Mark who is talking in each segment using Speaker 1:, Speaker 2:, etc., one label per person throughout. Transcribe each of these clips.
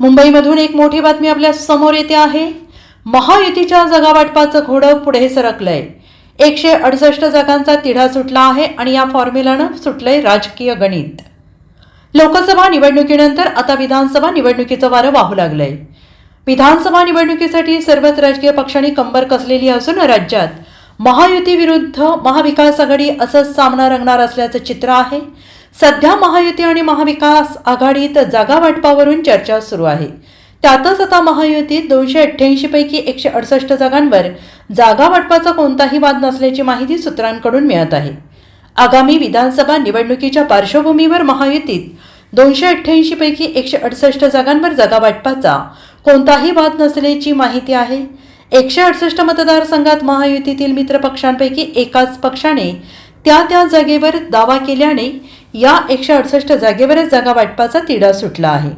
Speaker 1: मुंबईमधून एक मोठी बातमी आपल्यासमोर येते आहे. महायुतीच्या जगावाटपाचं घोडं पुढे सरकलंय. एकशे अडुसष्ट जागांचा तिढा सुटला आहे आणि या फॉर्म्युलानं सुटलंय राजकीय गणित. लोकसभा निवडणुकीनंतर आता विधानसभा निवडणुकीचं वारं वाहू लागलंय. विधानसभा निवडणुकीसाठी सर्वच राजकीय पक्षांनी कंबर कसलेली असून राज्यात महायुती विरुद्ध महाविकास आघाडी असंच सामना रंगणार असल्याचं चित्र आहे. सध्या महायुती आणि महाविकास आघाडीत जागा वाटपावरून चर्चा सुरू आहे. त्यातच आता महायुतीत दोनशे अठ्ठ्याऐंशी पैकी एकशे अडसष्ट जागांवर जागा वाटपाचा कोणताही वाद नसल्याची माहिती सूत्रांकडून मिळत आहे. आगामी विधानसभा निवडणुकीच्या पार्श्वभूमीवर महायुतीत दोनशे अठ्ठ्याऐंशी पैकी एकशे अडुसष्ट जागांवर जागा वाटपाचा कोणताही वाद नसल्याची माहिती आहे. एकशे अडसष्ट मतदारसंघात महायुतीतील मित्रपक्षांपैकी एकाच पक्षाने त्या त्या जागेवर दावा केल्याने या एकशे अडुसष्ट जागेवरच जागा वाटपाचा तिढा सुटला आहे.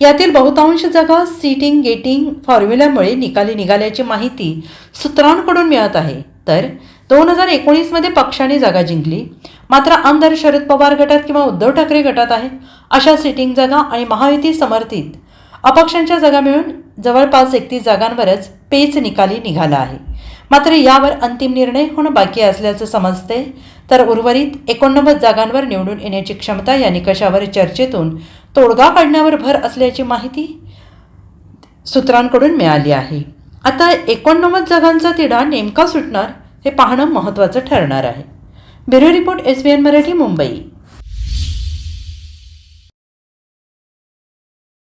Speaker 1: यातील बहुतांश जागा सीटिंग गेटिंग फॉर्म्युल्यामुळे निकाली निघाल्याची माहिती सूत्रांकडून मिळत आहे. तर दोन हजार एकोणीसमध्ये पक्षाने जागा जिंकली. मात्र आमदार शरद पवार गटात किंवा उद्धव ठाकरे गटात आहेत. अशा सिटिंग जागा आणि महायुती समर्थित अपक्षांच्या जागा मिळून जवळपास एकतीस जागांवरच पेच निकाली निघाला आहे. मात्र यावर अंतिम निर्णय होणं बाकी असल्याचं समजते. तर उर्वरित एकोणनव्वद जागांवर निवडून येण्याची क्षमता या निकषावर चर्चेतून तोडगा काढण्यावर भर असल्याची माहिती सूत्रांकडून मिळाली आहे. आता एकोणनव्वद जागांचा तिढा नेमका सुटणार हे पाहणं महत्त्वाचं ठरणार आहे. Bureau report S B N Marathi Mumbai.